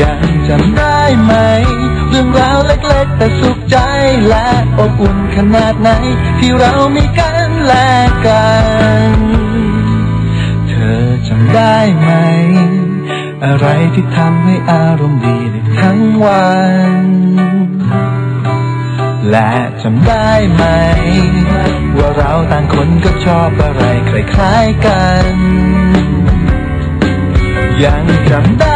ยังจำได้ไหม เรื่องราวเล็กๆ แต่สุขใจและอบอุ่นขนาดไหน ที่เรามีกันและกัน เธอจำได้ไหม อะไรที่ทำให้อารมณ์ดีได้ทั้งวัน และจำได้ไหม ว่าเราต่างคนก็ชอบอะไรคล้ายๆกัน ยังจำได้